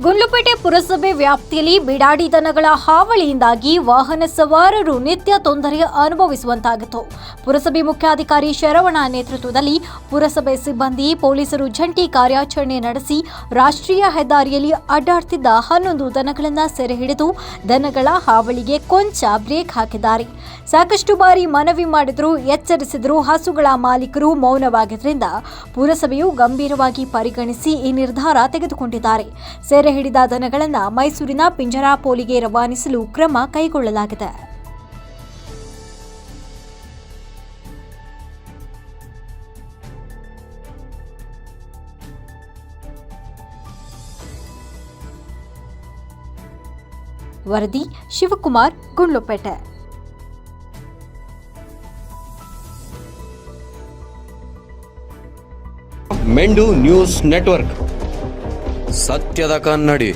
ಗುಂಡ್ಲುಪೇಟೆ ಪುರಸಭೆ ವ್ಯಾಪ್ತಿಯಲ್ಲಿ ಬಿಡಾಡಿ ದನಗಳ ಹಾವಳಿಯಿಂದಾಗಿ ವಾಹನ ಸವಾರರು ನಿತ್ಯ ತೊಂದರೆ ಅನುಭವಿಸುವಂತಾಗಿತ್ತು. ಪುರಸಭೆ ಮುಖ್ಯಾಧಿಕಾರಿ ಶರವಣ ನೇತೃತ್ವದಲ್ಲಿ ಪುರಸಭೆ ಸಿಬ್ಬಂದಿ ಪೊಲೀಸರು ಜಂಟಿ ಕಾರ್ಯಾಚರಣೆ ನಡೆಸಿ ರಾಷ್ಟ್ರೀಯ ಹೆದ್ದಾರಿಯಲ್ಲಿ ಅಡ್ಡಾಡ್ತಿದ್ದ ಹನ್ನೊಂದು ದನಗಳನ್ನು ಸೆರೆ ಹಿಡಿದು ದನಗಳ ಹಾವಳಿಗೆ ಕೊಂಚ ಬ್ರೇಕ್ ಹಾಕಿದ್ದಾರೆ. ಸಾಕಷ್ಟು ಬಾರಿ ಮನವಿ ಮಾಡಿದರೂ, ಎಚ್ಚರಿಸಿದರೂ ಹಸುಗಳ ಮಾಲೀಕರು ಮೌನವಾಗಿದ್ದರಿಂದ ಪುರಸಭೆಯು ಗಂಭೀರವಾಗಿ ಪರಿಗಣಿಸಿ ಈ ನಿರ್ಧಾರ ತೆಗೆದುಕೊಂಡಿದ್ದಾರೆ. ಸೆರೆ ಹಿಡಿದ ದನಗಳನ್ನು ಮೈಸೂರಿನ ಪಿಂಜರಾಪೋಲಿಗೆ ರವಾನಿಸಲು ಕ್ರಮ ಕೈಗೊಳ್ಳಲಾಗಿದೆ. ವರದಿ ಶಿವಕುಮಾರ್ ಗುಂಡ್ಲುಪೇಟೆ. ಮೆಂಡು ನ್ಯೂಸ್ ನೆಟ್ವರ್ಕ್. ಸತ್ಯದ ಕನ್ನಡಿ.